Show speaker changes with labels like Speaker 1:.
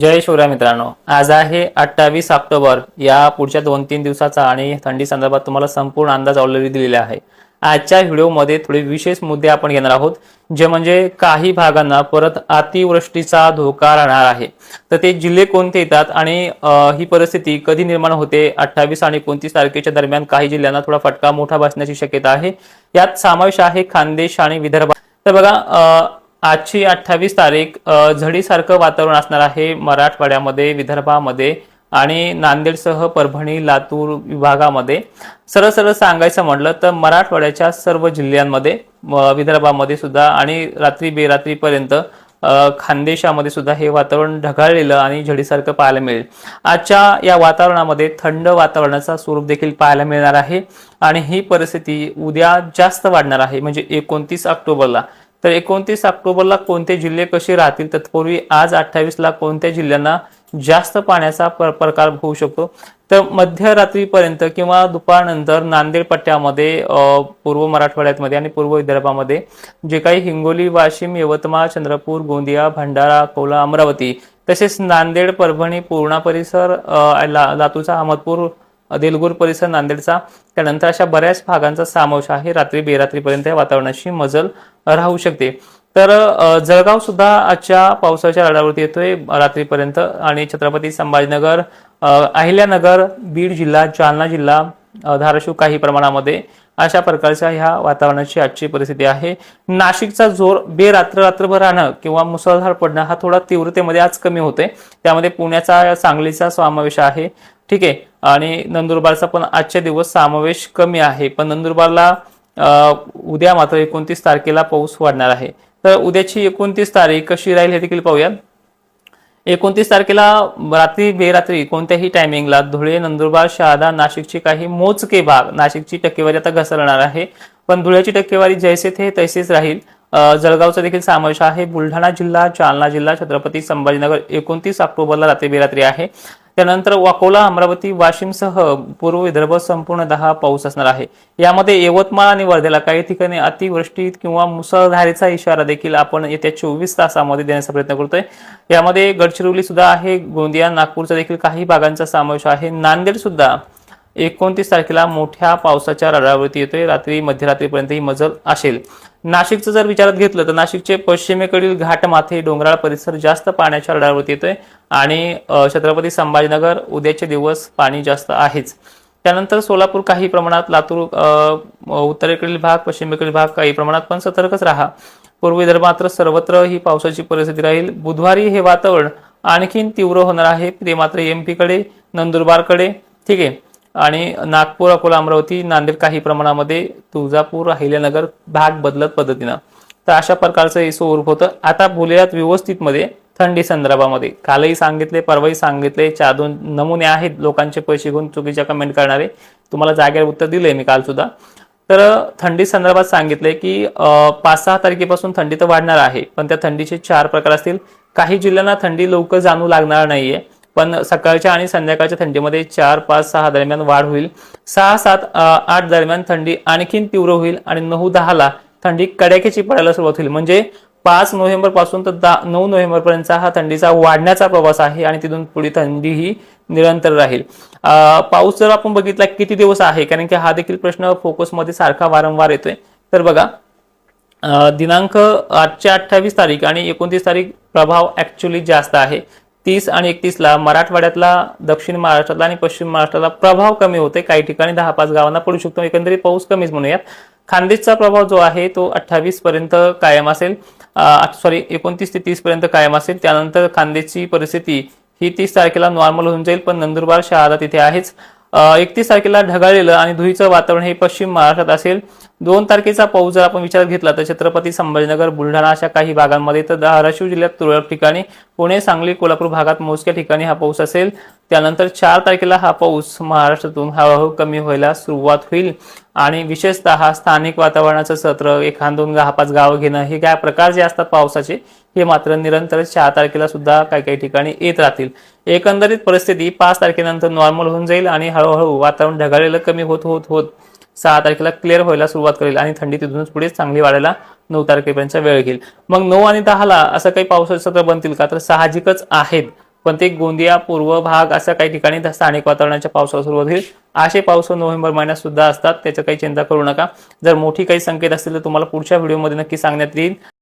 Speaker 1: जय शिवराय मित्रांनो. आज आहे अठ्ठावीस ऑक्टोबर. या पुढच्या दोन तीन दिवसाचा आणि थंडी संदर्भात तुम्हाला संपूर्ण अंदाज ऑलरेडी दिलेला आहे. आजच्या व्हिडिओमध्ये थोडे विशेष मुद्दे आपण घेणार आहोत जे म्हणजे काही भागांना परत अतिवृष्टीचा धोका राहणार आहे. तर ते जिल्हे कोणते येतात आणि ही परिस्थिती कधी निर्माण होते? अठ्ठावीस आणि एकोणतीस तारखेच्या दरम्यान काही जिल्ह्यांना थोडा फटका मोठा बसण्याची शक्यता आहे. यात समावेश आहे खानदेश आणि विदर्भ तर बघा अं, आजची अठ्ठावीस तारीख झडीसारखं वातावरण असणार आहे मराठवाड्यामध्ये विदर्भामध्ये आणि नांदेडसह परभणी लातूर विभागामध्ये. सरळ सरळ सांगायचं म्हटलं तर मराठवाड्याच्या सर्व जिल्ह्यांमध्ये विदर्भामध्ये सुद्धा आणि रात्री बेरात्रीपर्यंत खानदेशामध्ये सुद्धा हे वातावरण ढगाळलेलं आणि झडीसारखं पाहायला मिळेल. आजच्या या वातावरणामध्ये थंड वातावरणाचा स्वरूप देखील पाहायला मिळणार आहे आणि ही परिस्थिती उद्या जास्त वाढणार आहे म्हणजे एकोणतीस ऑक्टोबरला. तर एकोणतीस ऑक्टोबरला कोणते जिल्हे कसे राहतील? तत्पूर्वी आज अठ्ठावीसला कोणत्या जिल्ह्यांना जास्त पाण्याचा प्र- प्रकार होऊ शकतो? तर मध्यरात्रीपर्यंत किंवा दुपारनंतर नांदेड पट्ट्यामध्ये पूर्व मराठवाड्यामध्ये आणि पूर्व विदर्भामध्ये जे काही हिंगोली वाशिम यवतमाळ चंद्रपूर गोंदिया भंडारा अकोला अमरावती तसेच नांदेड परभणी पूर्णा परिसर लातूरचा अहमदपूर देलगूर परिसर नांदेडचा. त्यानंतर अशा बऱ्याच भागांचा समावेश आहे. रात्री बेरात्रीपर्यंत या वातावरणाची मजल राहू शकते. तर जळगाव सुद्धा आजच्या पावसाच्या रडावरती येतोय. रात्रीपर्यंत आणि छत्रपती संभाजीनगर अहिल्यानगर बीड जिल्हा जालना जिल्हा धाराशिव काही प्रमाणामध्ये अशा प्रकारच्या ह्या वातावरणाची आजची परिस्थिती आहे. नाशिकचा जोर बेरात्र रात्रभर राहणं किंवा मुसळधार पडणं हा थोडा तीव्रतेमध्ये आज कमी होतोय. त्यामध्ये पुण्याचा सांगलीचा समावेश आहे. ठीक आहे. आणि नंदुरबारचा पण आजचे दिवस समावेश कमी आहे. पण नंदुरबारला उद्या मात्र एकोणतीस तारखेला पाऊस वाढणार आहे. तर उद्याची एकोणतीस तारीख कशी राहील हे देखील पाहूया एकोणतीस तारखेला रात्री बेरात्री कोणत्याही टायमिंगला धुळे नंदुरबार शहादा नाशिकचे काही मोजके भाग नाशिकची टक्केवारी आता घसरणार आहे. पण धुळ्याची टक्केवारी जैसे थे तैसेच राहील. जळगावचा देखील समावेश आहे. बुलढाणा जिल्हा जालना जिल्हा छत्रपती संभाजीनगर एकोणतीस ऑक्टोबरला रात्री बेरात्री आहे. त्यानंतर वाकोला अमरावती वाशिमसह पूर्व विदर्भ संपूर्ण दहा पाऊस असणार आहे. यामध्ये यवतमाळ आणि वर्धेला काही ठिकाणी अतिवृष्टी किंवा मुसळधारेचा इशारा देखील आपण येत्या चोवीस तासामध्ये देण्याचा प्रयत्न करतोय. यामध्ये गडचिरोली सुद्धा आहे गोंदिया नागपूरचा देखील काही भागांचा समावेश आहे. नांदेड सुद्धा एकोणतीस तारखेला मोठ्या पावसाच्या रडावरती येतोय. रात्री मध्यरात्रीपर्यंत ही मजल असेल. नाशिकचं जर विचारात घेतलं तर नाशिकचे पश्चिमेकडील घाट माथे डोंगराळ परिसर जास्त पाण्याच्या रडावरती येतोय आणि छत्रपती संभाजीनगर उद्याचे दिवस पाणी जास्त आहेच. त्यानंतर सोलापूर काही प्रमाणात लातूर उत्तरेकडील भाग पश्चिमेकडील भाग काही प्रमाणात पण सतर्कच राहा. पूर्व विदर्भ मात्र सर्वत्र ही पावसाची परिस्थिती राहील बुधवारी हे वातावरण आणखीन तीव्र होणार आहे. ते मात्र एमपीकडे नंदुरबारकडे. ठीक आहे. आणि नागपूर अकोला अमरावती नांदेड काही प्रमाणामध्ये तुळजापूर अहिल्यानगर भाग बदलत पद्धतीनं. तर अशा प्रकारचं हे स्वरूप होतं. आता बोलूयात व्यवस्थितमध्ये थंडी संदर्भामध्ये. कालही सांगितले परवाही सांगितले चार दोन नमुने आहेत लोकांचे पैसे घेऊन चुकीच्या कमेंट करणारे. तुम्हाला जागेवर उत्तर दिलंय मी काल सुद्धा. तर थंडी संदर्भात सांगितले की पाच सहा तारखेपासून थंडी तर वाढणार आहे पण त्या थंडीचे चार प्रकार असतील. काही जिल्ह्यांना थंडी लवकर जाणू लागणार नाहीये. पण सकाळच्या आणि संध्याकाळच्या थंडीमध्ये चार पाच सहा दरम्यान वाढ होईल. सहा सात आठ दरम्यान थंडी आणखीन तीव्र होईल आणि नऊ दहाला थंडी कडाक्याची पडायला सुरुवात होईल. म्हणजे पाच नोव्हेंबरपासून तर दहा नऊ नोव्हेंबर पर्यंतचा हा थंडीचा वाढण्याचा प्रवास आहे आणि तिथून पुढे थंडी ही निरंतर राहील. अं, पाऊस जर आपण बघितला किती दिवस आहे? कारण की हा देखील प्रश्न फोकसमध्ये सारखा वारंवार येतोय. तर बघा दिनांक आजच्या अठ्ठावीस तारीख आणि एकोणतीस तारीख प्रभाव ऍक्च्युली जास्त आहे. तीस आणि एकतीसला मराठवाड्यातला दक्षिण महाराष्ट्रातला आणि पश्चिम महाराष्ट्राला प्रभाव कमी होते काही ठिकाणी दहा पाच गावांना पडू शकतो. एकंदरीत पाऊस कमीच म्हणूयात. खानदेशचा प्रभाव जो आहे तो अठ्ठावीस पर्यंत कायम असेल. सॉरी एकोणतीस ते तीस पर्यंत कायम असेल. त्यानंतर खानदेशची परिस्थिती ही तीस तारखेला नॉर्मल होऊन जाईल पण नंदुरबार शहादा तिथे आहेच. एकतीस तारखेला ढगाळलेलं आणि धुईचं वातावरण हे पश्चिम महाराष्ट्रात असेल. दोन तारखेचा पाऊस जर आपण विचारात घेतला तर छत्रपती संभाजीनगर बुलढाणा अशा काही भागांमध्ये तर धाराशिव जिल्ह्यात तुरळक ठिकाणी पुणे सांगली कोल्हापूर भागात मोजक्या ठिकाणी हा पाऊस असेल. त्यानंतर चार तारखेला हा पाऊस महाराष्ट्रातून हळूहळू कमी व्हायला सुरुवात होईल. आणि विशेषतः स्थानिक वातावरणाचं सत्र एखाद दोन पाच गावं घेणं हे काय प्रकार जे असतात पावसाचे हे मात्र निरंतर चार तारखेला सुद्धा काही काही ठिकाणी येत राहतील. एकंदरीत परिस्थिती पाच तारखेनंतर नॉर्मल होऊन जाईल आणि हळूहळू वातावरण ढगाळलेलं कमी होत होत होत सहा तारखेला क्लिअर व्हायला सुरुवात करेल आणि थंडी तिथूनच पुढे चांगली वाढायला नऊ तारखेपर्यंत वेळ घेईल मग नऊ आणि दहाला असं काही पावसाचे सत्र बनतील का? तर साहजिकच आहेत. पण ते गोंदिया पूर्व भाग अशा काही ठिकाणी स्थानिक वातावरणाच्या पावसाला सुरुवात होईल. असे पाऊस नोव्हेंबर महिन्यात सुद्धा असतात. त्याचं काही चिंता करू नका. जर मोठी काही संकेत असतील तर तुम्हाला पुढच्या व्हिडिओमध्ये नक्की सांगण्यात येईल.